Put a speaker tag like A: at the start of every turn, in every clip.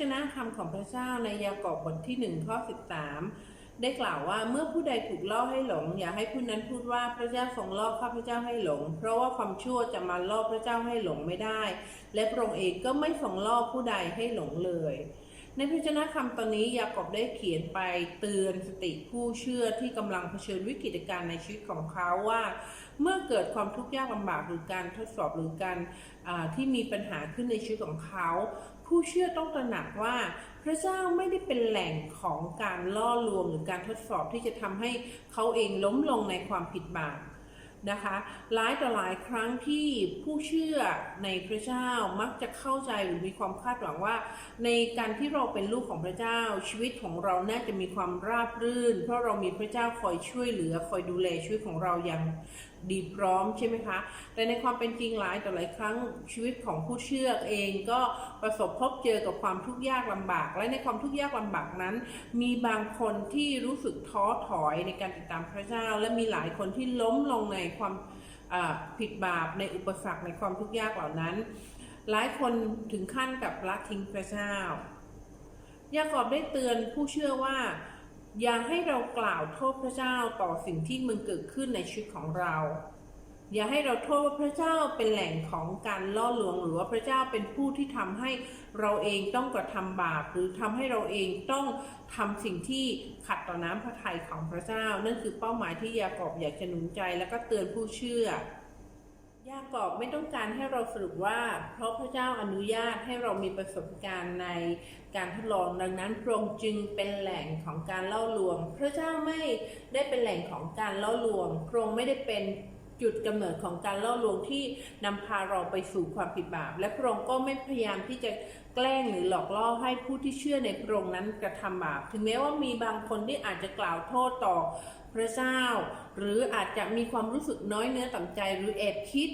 A: จนะคำของพระเจ้าในยากอบบทที่หนึ่งข้อ13ได้กล่าวว่าเมื่อผู้ใดถูกล่อให้หลง อย่าให้ผู้นั้นพูดว่าพระเจ้าทรงล่อข้าพระเจ้าให้หลง เพราะว่าความชั่วจะมาล่อพระเจ้าให้หลงไม่ได้ และพระองค์เองก็ไม่ทรงล่อผู้ใดให้หลงเลย ในพระเจ้าคำตอนนี้ยากอบได้เขียนไปเตือนสติผู้เชื่อที่กำลังเผชิญวิกฤตการณ์ในชีวิตของเขาว่า เมื่อเกิดความทุกข์ยากลำบากหรือการทดสอบหรือการที่มีปัญหาขึ้นในชีวิตของเขา ผู้เชื่อต้องตระหนักว่า พระเจ้าไม่ได้เป็นแหล่งของการล่อลวงหรือการทดสอบที่จะทำให้เขาเองล้มลงในความผิดบาป นะคะหลายต่อหลายครั้งที่ผู้เชื่อในพระเจ้ามักจะเข้าใจหรือมีความคาดหวังว่า ในการที่เราเป็นลูกของพระเจ้าชีวิตของเราน่าจะมีความราบรื่น เพราะเรามีพระเจ้าคอยช่วยเหลือคอยดูแลชีวิตของเราอย่างดีพร้อมใช่ไหมคะ แต่ในความเป็นจริงหลายต่อหลายครั้งชีวิตของผู้เชื่อเองก็ประสบพบ เจอกับความทุกข์ยากลำบาก และในความทุกข์ยากลำบากนั้น มีบางคนที่รู้สึกท้อถอยในการติดตามพระเจ้า และมีหลายคนที่ล้มลงในความผิดบาปในอุปสรรคในความทุกข์ยากเหล่านั้น หลายคนถึงขั้นกับละทิ้งพระเจ้ายากอบได้เตือนผู้เชื่อว่า อย่าให้เรากล่าวโทษพระเจ้าต่อสิ่งที่มันเกิดขึ้นในชีวิตของเรา อย่าให้เราโทษว่าพระเจ้าเป็นแหล่งของการล่อลวง หรือว่าพระเจ้าเป็นผู้ที่ทำให้เราเองต้องกระทำบาปหรือทำให้เราเองต้องทำสิ่งที่ขัดต่อน้ำพระทัยของพระเจ้า นั่นคือเป้าหมายที่ยากอบอยากจะหนุนใจและก็เตือนผู้เชื่อยากอบไม่ต้องการให้เราสรุปว่า เพราะพระเจ้าอนุญาตให้เรามีประสบการณ์ในการทดลองดังนั้นพระองค์จึงเป็นแหล่งของการล่อลวง พระเจ้าไม่ได้เป็นแหล่งของการล่อลวงพระองค์ไม่ได้เป็น จุดกำเนิดของการล่อลวงที่นำพาเราไปสู่ความผิดบาป และพระองค์ก็ไม่พยายามที่จะแกล้งหรือหลอกล่อให้ผู้ที่เชื่อในพระองค์นั้นกระทำบาป ถึงแม้ว่ามีบางคนที่อาจจะกล่าวโทษต่อพระเจ้า หรืออาจจะมีความรู้สึกน้อยเนื้อต่ำใจหรือแอบคิด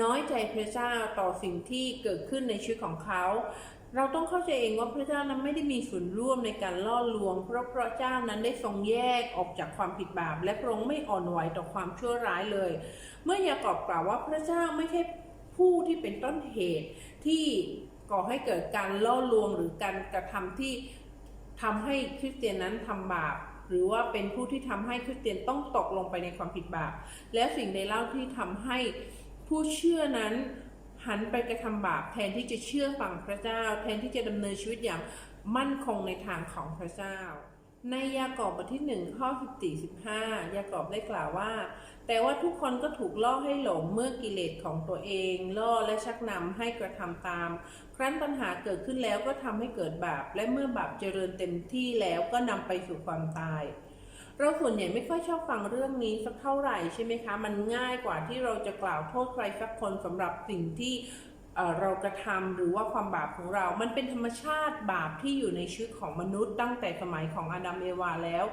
A: น้อยใจพระเจ้าต่อสิ่งที่เกิดขึ้นในชีวิตของเขา เราต้องเข้าใจเองว่าพระเจ้านั้นไม่ได้มีส่วนร่วมในการล่อลวง เพราะพระเจ้านั้นได้ทรงแยกออกจากความผิดบาป และพระองค์ไม่อ่อนไหวต่อความชั่วร้ายเลย เมื่อยากอบกล่าวว่าพระเจ้าไม่ใช่ผู้ที่เป็นต้นเหตุที่ก่อให้เกิดการล่อลวงหรือการกระทำที่ทำให้คริสเตียนนั้นทำบาป หรือว่าเป็นผู้ที่ทำให้คริสเตียนต้องตกลงไปในความผิดบาป และสิ่งใดเล่าที่ทำให้ผู้เชื่อนั้น หันไปกระทำบาปแทนที่จะเชื่อฟังพระเจ้า แทนที่จะดำเนินชีวิตอย่างมั่นคงในทางของพระเจ้า ในยากอบบทที่หนึ่งข้อ14 15ยากอบได้กล่าวว่า แต่ว่าทุกคนก็ถูกล่อให้หลงเมื่อกิเลสของตัวเอง ล่อและชักนำให้กระทำตาม ครั้นปัญหาเกิดขึ้นแล้วก็ทำให้เกิดบาป และเมื่อบาปเจริญเต็มที่แล้วก็นำไปสู่ความตาย เราส่วนใหญ่ไม่ค่อยชอบฟังเรื่องนี้สักเท่าไหร่ใช่ไหมคะ มันง่ายกว่าที่เราจะกล่าวโทษใครสักคนสำหรับสิ่งที่เอ่อเรากระทำหรือว่าความบาปของเรา มันเป็นธรรมชาติบาปที่อยู่ในชีวิตของมนุษย์ ตั้งแต่สมัยของอาดัมเอวาแล้ว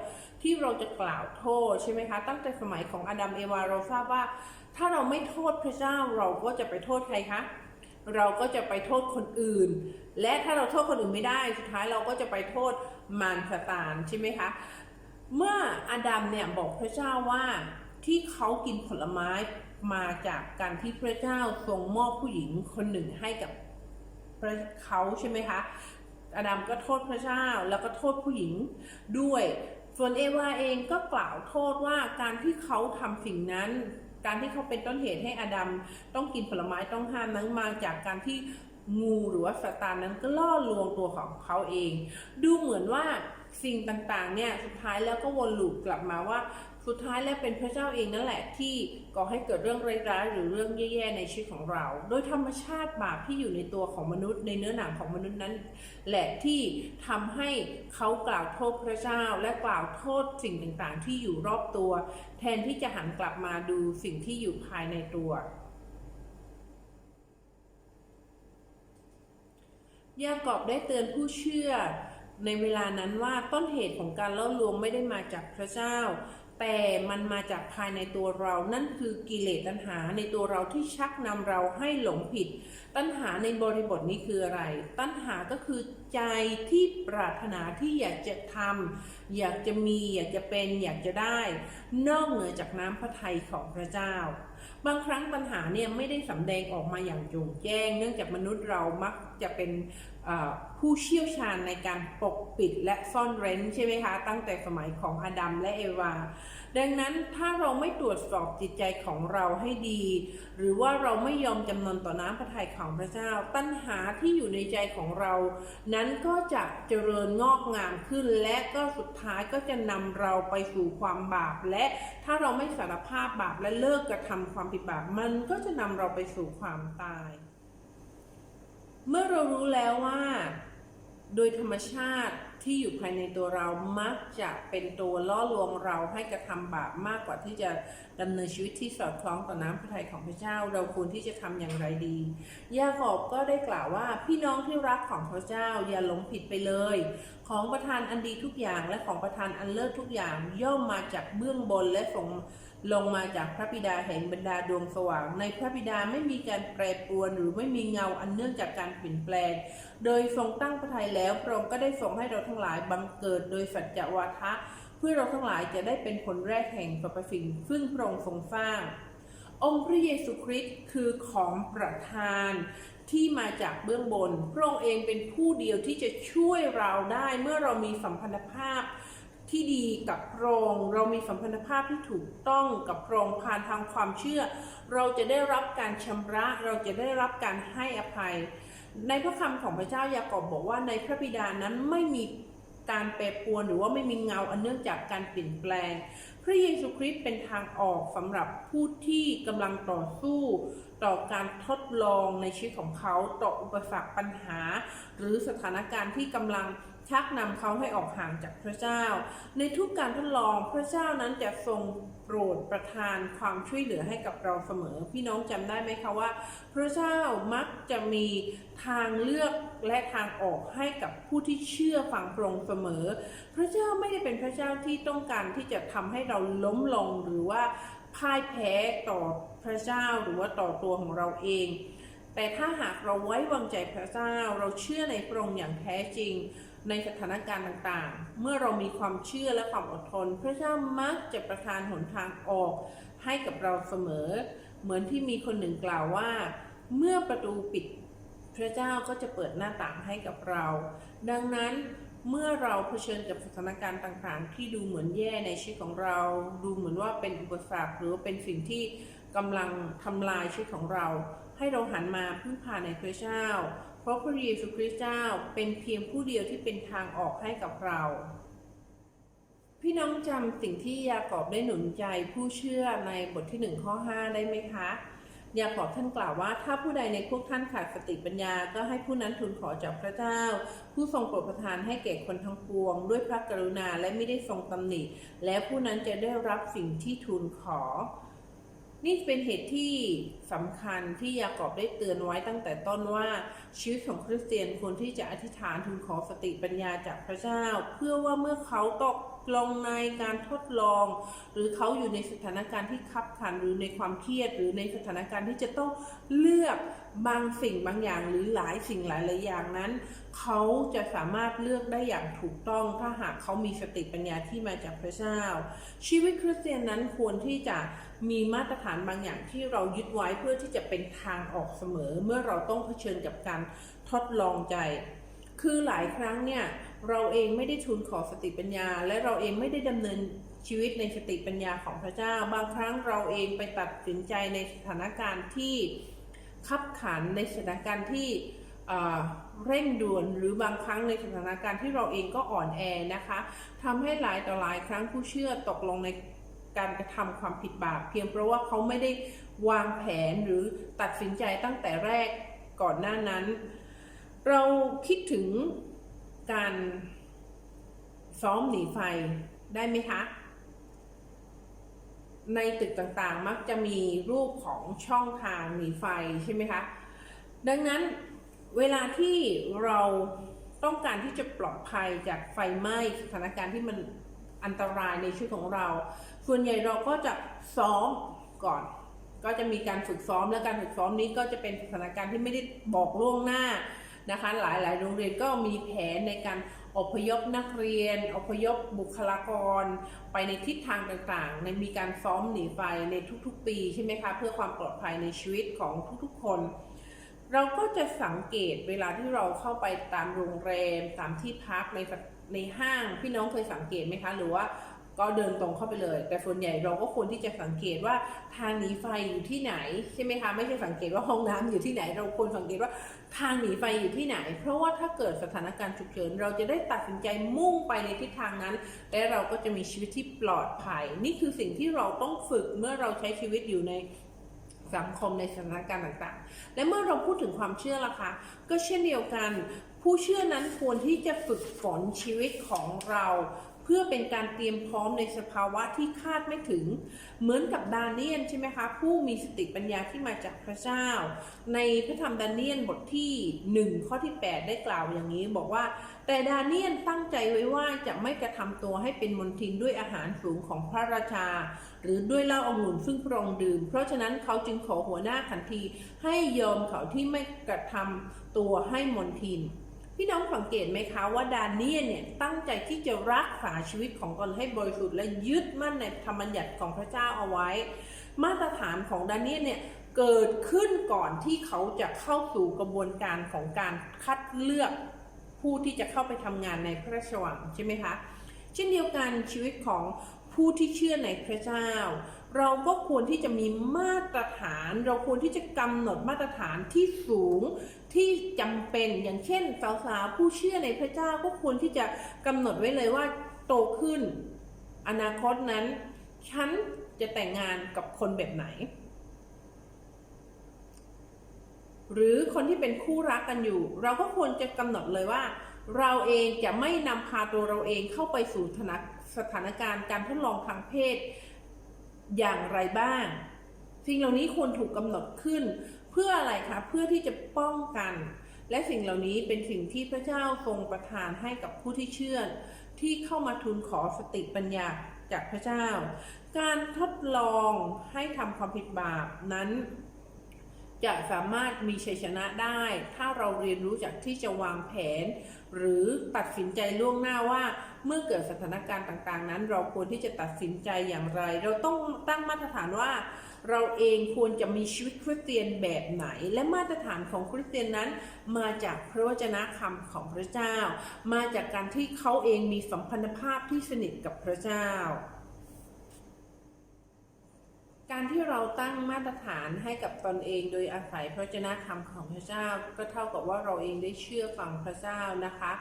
A: ที่เราจะกล่าวโทษใช่ไหมคะ ตั้งแต่สมัยของอาดัมเอวาเราทราบว่า ถ้าเราไม่โทษพระเจ้าเราก็จะไปโทษใครคะเราก็จะไปโทษคนอื่น และถ้าเราโทษคนอื่นไม่ได้ สุดท้ายเราก็จะไปโทษมารซาตานใช่ไหมคะ เมื่ออาดัมเนี่ยบอกพระเจ้าว่าที่เขากินผลไม้มาจากการที่พระเจ้าทรงมอบผู้หญิงคนหนึ่งให้กับเขาใช่ไหมคะ อาดัมก็โทษพระเจ้าแล้วก็โทษผู้หญิงด้วย ส่วนเอวาเองก็กล่าวโทษว่าการที่เขาทำสิ่งนั้น การที่เขาเป็นต้นเหตุให้อาดัมต้องกินผลไม้ต้องห้ามนั้นมาจากการที่งูหรือว่าสตานนั้นก็ล่อลวงตัวของเขาเอง ดูเหมือนว่า สิ่งต่างๆเนี่ยสุดท้ายแล้วก็วนลูปกลับมาว่าสุดท้ายแล้วเป็นพระเจ้าเองนั่นแหละที่ก่อให้เกิดเรื่องร้ายๆหรือเรื่องแย่ๆในชีวิตของเรา โดยธรรมชาติบาปที่อยู่ในตัวของมนุษย์ในเนื้อหนังของมนุษย์นั้น แหละที่ทำให้เขากล่าวโทษพระเจ้าและกล่าวโทษสิ่งต่างๆ ที่อยู่รอบตัว แทนที่จะหันกลับมาดูสิ่งที่อยู่ภายในตัวยากอบได้เตือนผู้เชื่อ ในเวลานั้นว่าต้นเหตุของการล่อลวงไม่ได้มาจากพระเจ้า แต่มันมาจากภายในตัวเรา นั่นคือกิเลสตัณหาในตัวเราที่ชักนำเราให้หลงผิด ตัณหาในบริบทนี้คืออะไร ตัณหาก็คือใจที่ปรารถนาที่อยากจะทำอยากจะมีอยากจะเป็นอยากจะได้ นอกเหนือจากน้ำพระทัยของพระเจ้า บางครั้งปัญหาเนี่ยไม่ได้สำแดงออกมาอย่างโจ่งแจ้ง เนื่องจากมนุษย์เรามักจะเป็น ผู้เชี่ยวชาญในการปกปิดและซ่อนเร้นใช่ไหมคะตั้งแต่สมัยของอาดัมและเอวา ดังนั้นถ้าเราไม่ตรวจสอบจิตใจของเราให้ดี หรือว่าเราไม่ยอมจำนนต่อน้ำพระทัยของพระเจ้า ตัณหาที่อยู่ในใจของเรา นั้นก็จะเจริญงอกงามขึ้น และก็สุดท้ายก็จะนำเราไปสู่ความบาป และถ้าเราไม่สารภาพบาปและเลิกกระทำความผิดบาปมันก็จะนำเราไปสู่ความตาย เมื่อเรารู้แล้วว่า โดยธรรมชาติที่อยู่ภายในตัวเรามักจะเป็นตัวล่อลวงเราให้กระทำบาปมากกว่าที่จะดำเนินชีวิตที่สอดคล้องต่อน้ำพระทัยของพระเจ้า เราควรที่จะทำอย่างไรดี ยาโอบก็ได้กล่าวว่า พี่น้องที่รักของพระเจ้าอย่าหลงผิดไปเลย ของประทานอันดีทุกอย่างและของประทานอันเลิศทุกอย่างย่อมมาจากเบื้องบนและส่ง ลงมาจากพระบิดาแห่งบรรดาดวงสว่าง ในพระบิดาไม่มีการแปรปรวนหรือไม่มีเงาอันเนื่องจากการเปลี่ยนแปลง โดยทรงตั้งพระทัยแล้วพระองค์ก็ได้ทรงให้เราทั้งหลายบังเกิดโดยสัจจวาทะ เพื่อเราทั้งหลายจะได้เป็นผลแรกแห่งสรรพสิ่งซึ่งพระองค์ทรงสร้าง องค์พระเยซูคริสต์คือของประทานที่มาจากเบื้องบน พระองค์เองเป็นผู้เดียวที่จะช่วยเราได้เมื่อเรามีสัมพันธภาพ ที่ดีกับพระองค์เรามีสัมพันธภาพที่ถูกต้องกับพระองค์ผ่านทางความเชื่อ เราจะได้รับการชำระ เราจะได้รับการให้อภัย ในพระคำของพระเจ้ายากอบบอกว่าในพระบิดานั้นไม่มีการแปรปรวนหรือว่าไม่มีเงาอันเนื่องจากการเปลี่ยนแปลง พระเยซูคริสต์เป็นทางออกสำหรับผู้ที่กำลังต่อสู้ ต่อการทดลองในชีวิตของเขา ต่ออุปสรรคปัญหา หรือสถานการณ์ที่กำลัง ชักนำเขาให้ออกห่างจากพระเจ้า ในทุกการทดลองพระเจ้านั้นจะทรงโปรดประทานความช่วยเหลือให้กับเราเสมอ พี่น้องจำได้ไหมคะว่า พระเจ้ามักจะมีทางเลือกและทางออกให้กับผู้ที่เชื่อฟังพระองค์เสมอ พระเจ้าไม่ได้เป็นพระเจ้าที่ต้องการที่จะทำให้เราล้มลงหรือว่าพ่ายแพ้ต่อพระเจ้าหรือว่าต่อตัวของเราเองแต่ถ้าหากเราไว้วางใจพระเจ้า เราเชื่อในพระองค์อย่างแท้จริง ในสถานการณ์ต่างๆ เมื่อเรามีความเชื่อและความอดทน พระเจ้ามักจะประทานหนทางออกให้กับเราเสมอ เหมือนที่มีคนหนึ่งกล่าวว่า เมื่อประตูปิด พระเจ้าก็จะเปิดหน้าต่างให้กับเรา ดังนั้นเมื่อเราเผชิญกับสถานการณ์ต่างๆ ที่ดูเหมือนแย่ในชีวิตของเรา ดูเหมือนว่าเป็นอุปสรรคหรือเป็นสิ่งที่กำลังทำลายชีวิตของเรา ให้เราหันมาพึ่งพาในพระเจ้า ราะพระเยซูคริสต์เจ้าเป็นเพียงผู้เดียวที่เป็นทางออกให้กับเรา พี่น้องจำสิ่งที่ยากอบได้หนุนใจผู้เชื่อในบทที่หนึ่งข้อ5ได้ไหมคะ ยากอบท่านกล่าวว่า ถ้าผู้ใดในพวกท่านขาดสติปัญญา ก็ให้ผู้นั้นทูลขอจากพระเจ้า ผู้ทรงโปรดประทานให้แก่คนทั้งปวง ด้วยพระกรุณาและไม่ได้ทรงตำหนิ และผู้นั้นจะได้รับสิ่งที่ทูลขอ นี่เป็นเหตุที่สำคัญที่ยากอบได้เตือนไว้ตั้งแต่ต้นว่าชีวิตของคริสเตียนควรที่จะอธิษฐานทูลขอสติปัญญาจากพระเจ้า เพื่อว่าเมื่อเขาตกลงในการทดลอง หรือเขาอยู่ในสถานการณ์ที่คับขันหรือในความเครียด หรือในสถานการณ์ที่จะต้องเลือกบางสิ่งบางอย่างหรือหลายสิ่งหลายหลายอย่างนั้น เขาจะสามารถเลือกได้อย่างถูกต้องถ้าหากเขามีสติปัญญาที่มาจากพระเจ้า ชีวิตคริสเตียนนั้นควรที่จะมีมาตรฐานบางอย่างที่เรายึดไว้เพื่อที่จะเป็นทางออกเสมอ เมื่อเราต้องเผชิญกับการทดลองใจ คือหลายครั้งเนี่ยเราเองไม่ได้ทูลขอสติปัญญา และเราเองไม่ได้ดำเนินชีวิตในสติปัญญาของพระเจ้า บางครั้งเราเองไปตัดสินใจในสถานการณ์ที่ขับขันในสถานการณ์ที่ เร่งด่วนหรือบางครั้งในสถานการณ์ที่เราเองก็อ่อนแอนะคะทำให้หลายต่อหลายครั้งผู้เชื่อตกลงในการกระทำความผิดบาปเพียงเพราะว่าเขาไม่ได้วางแผนหรือตัดสินใจตั้งแต่แรกก่อนหน้านั้น เราคิดถึงการซ้อมหนีไฟได้ไหมคะ ในตึกต่างๆมักจะมีรูปของช่องทางหนีไฟใช่ไหมคะ ดังนั้น เวลาที่เราต้องการที่จะปลอดภัยจากไฟไหม้สถานการณ์ที่มันอันตรายในชีวิตของเรา ส่วนใหญ่เราก็จะซ้อมก่อน ก็จะมีการฝึกซ้อมและการฝึกซ้อมนี้ก็จะเป็นสถานการณ์ที่ไม่ได้บอกล่วงหน้านะคะ หลายๆ โรงเรียนก็มีแผนในการอพยพนักเรียน อพยพบุคลากร ไปในทิศทางต่างๆ ในมีการซ้อมหนีไฟในทุกๆ ปีใช่ไหมคะ เพื่อความปลอดภัยในชีวิตของทุกๆ คน เราก็จะสังเกตเวลาที่เราเข้าไปตามโรงแรมตามที่พักในในห้างพี่น้องเคยสังเกตไหมคะ หรือว่าก็เดินตรงเข้าไปเลย แต่ส่วนใหญ่เราก็ควรที่จะสังเกตว่าทางหนีไฟอยู่ที่ไหนใช่ไหมคะไม่ใช่สังเกตว่าห้องน้ำอยู่ที่ไหน เราควรสังเกตว่าทางหนีไฟอยู่ที่ไหน เพราะว่าถ้าเกิดสถานการณ์ฉุกเฉินเราจะได้ตัดสินใจมุ่งไปในทิศทางนั้น และเราก็จะมีชีวิตที่ปลอดภัย นี่คือสิ่งที่เราต้องฝึกเมื่อเราใช้ชีวิตอยู่ใน สังคมในสถานการณ์ต่างๆ และเมื่อเราพูดถึงความเชื่อล่ะคะ ก็เช่นเดียวกัน ผู้เชื่อนั้นควรที่จะฝึกฝนชีวิตของเรา พื่อเป็นการเตรียมพร้อมในสภาวะที่คาดไม่ถึง เหมือนกับดาเนียลใช่ไหมคะ ผู้มีสติปัญญาที่มาจากพระเจ้า ในพระธรรมดาเนียลบทที่ 1 ข้อที่ 8 ได้กล่าวอย่างนี้บอกว่า แต่ดาเนียลตั้งใจไว้ว่าจะไม่กระทำตัวให้เป็นมนทินด้วยอาหารสูงของพระราชา หรือด้วยเหล้าองุ่นซึ่งพระองค์ดื่ม เพราะฉะนั้นเขาจึงขอหัวหน้าขันทีให้ยอมเขาที่ไม่กระทำตัวให้มนทิน พี่น้องสังเกตไหมคะว่าดาเนียเนี่ยตั้งใจที่จะรักษาชีวิตของตนให้บริสุทธิ์และยึดมั่นในธรรมบัญญัติของพระเจ้าเอาไว้ มาตรฐานของดาเนียเนี่ยเกิดขึ้นก่อนที่เขาจะเข้าสู่กระบวนการของการคัดเลือกผู้ที่จะเข้าไปทำงานในพระราชวังใช่ไหมคะ เช่นเดียวกันชีวิตของผู้ที่เชื่อในพระเจ้า เราก็ควรที่จะมีมาตรฐาน เราควรที่จะกำหนดมาตรฐานที่สูงที่จำเป็นอย่างเช่นสาวๆผู้เชื่อในพระเจ้าก็ควรที่จะกำหนดไว้เลยว่าโตขึ้น อนาคตนั้น ฉันจะแต่งงานกับคนแบบไหน หรือคนที่เป็นคู่รักกันอยู่ เราก็ควรจะกำหนดเลยว่า เราเองจะไม่นำพาตัวเราเองเข้าไปสู่สถานสถานการณ์การทดลองทางเพศ อย่างไรบ้าง สิ่งเหล่านี้ควรถูกกำหนดขึ้น เพื่ออะไรคะเพื่อที่จะป้องกัน และสิ่งเหล่านี้เป็นสิ่งที่พระเจ้าทรงประทานให้กับผู้ที่เชื่อ ที่เข้ามาทูลขอสติปัญญาจากพระเจ้า การทดลองให้ทำความผิดบาปนั้น จะสามารถมีชัยชนะได้ ถ้าเราเรียนรู้จากที่จะวางแผน หรือตัดสินใจล่วงหน้าว่า เมื่อเกิดสถานการณ์ต่างๆ นั้น เราควรที่จะตัดสินใจอย่างไร เราต้องตั้งมาตรฐานว่า เราเองควรจะมีชีวิตคริสเตียนแบบไหน และมาตรฐานของคริสเตียนนั้น มาจากพระวจนะคำของพระเจ้า มาจากการที่เขาเองมีสัมพันธภาพที่สนิทกับพระเจ้า การที่เราตั้งมาตรฐานให้กับตนเองโดยอาศัยพระวจนะคำของพระเจ้า ก็เท่ากับว่าเราเองได้เชื่อฟังพระเจ้านะคะ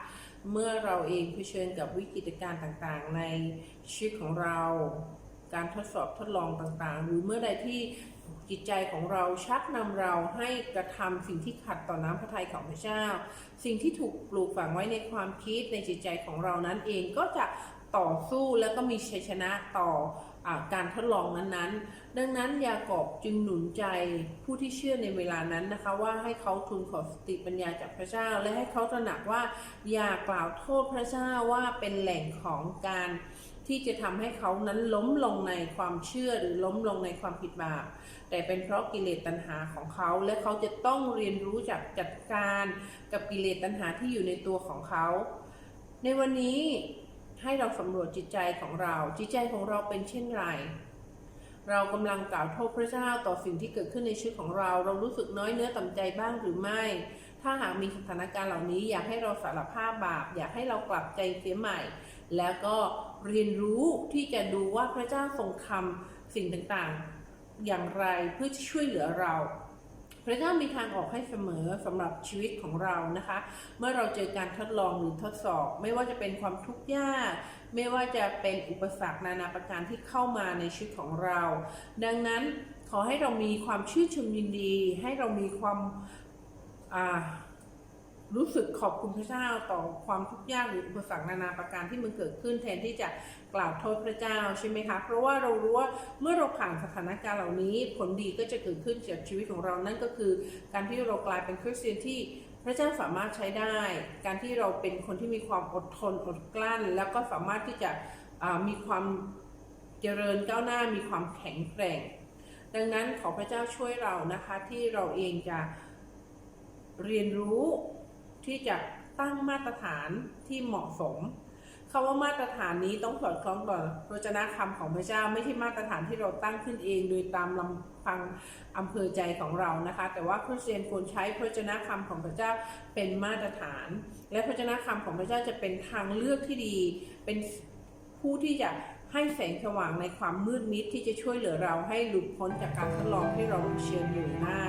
A: เมื่อเราเองเผชิญกับวิกฤตการณ์ต่างๆ ในชีวิตของเรา การทดสอบทดลองต่างๆ หรือเมื่อใดที่จิตใจของเราชักนำเราให้กระทำสิ่งที่ขัดต่อน้ำพระทัยของพระเจ้า สิ่งที่ถูกปลูกฝังไว้ในความคิดในจิตใจของเรานั้นเองก็จะต่อสู้แล้วก็มีชัยชนะต่ออการทดลองนั้นๆ ดังนั้นยากอบจึงหนุนใจผู้ที่เชื่อในเวลานั้นนะคะ ว่าให้เขาทูลขอสติปัญญาจากพระเจ้า และให้เขาตระหนักว่าอย่ากล่าวโทษพระเจ้าว่าเป็นแหล่งของการที่จะทำให้เขานั้นล้มลงในความเชื่อหรือล้มลงในความผิดบาป แต่เป็นเพราะกิเลสตัณหาของเขา และเขาจะต้องเรียนรู้จากจัดการกับกิเลสตัณหาที่อยู่ในตัวของเขา ในวันนี้ให้เราสำรวจจิตใจของเรา จิตใจของเราเป็นเช่นไร เรากำลังกล่าวโทษพระเจ้าต่อสิ่งที่เกิดขึ้นในชีวิตของเรา เรารู้สึกน้อยเนื้อต่ำใจบ้างหรือไม่ ถ้าหากมีสถานการณ์เหล่านี้ อยากให้เราสารภาพบาป อยากให้เรากลับใจเสียใหม่ แล้วก็เรียนรู้ที่จะดูว่าพระเจ้าทรงทำสิ่งต่างๆ อย่างไรเพื่อช่วยเหลือเรา พระเจ้ามีทางออกให้เสมอสำหรับชีวิตของเรานะคะ เมื่อเราเจอการทดลองหรือทดสอบ ไม่ว่าจะเป็นความทุกข์ยาก ไม่ว่าจะเป็นอุปสรรคนานาประการที่เข้ามาในชีวิตของเรา ดังนั้นขอให้เรามีความชื่นชมยินดี ให้เรามีความอ่า รู้สึกขอบคุณพระเจ้าต่อความทุกข์ยากหรืออุปสรรคนานาประการที่มันเกิดขึ้นแทนที่จะกล่าวโทษพระเจ้าใช่ไหมคะ เพราะว่าเรารู้ว่าเมื่อเราผ่านสถานการณ์เหล่านี้ ผลดีก็จะเกิดขึ้นจากชีวิตของเรานั่นก็คือ การที่เรากลายเป็นคริสเตียนที่พระเจ้าสามารถใช้ได้ การที่เราเป็นคนที่มีความอดทนอดกลั้น แล้วก็สามารถที่จะมีความเจริญก้าวหน้ามีความแข็งแกร่ง ดังนั้นขอพระเจ้าช่วยเรานะคะที่เราเองจะเรียนรู้ ที่จะตั้งมาตรฐานที่เหมาะสมคคำว่ามาตรฐานนี้ต้องสอดคล้องกับพระวจนะคำของพระเจ้าไม่ใช่มาตรฐานที่เราตั้งขึ้นเอง โดยตามลำพังอำเภอใจของเรานะคะ แต่ว่าคริสเตียนควรใช้พระวจนะคำของพระเจ้าเป็นมาตรฐาน และพระวจนะคำของพระเจ้าจะเป็นทางเลือกที่ดี เป็นผู้ที่จะให้แสงสว่างในความมืดมิดที่จะช่วยเหลือเราให้หลุดพ้นจากการทดลองที่เราเผชิญอยู่ได้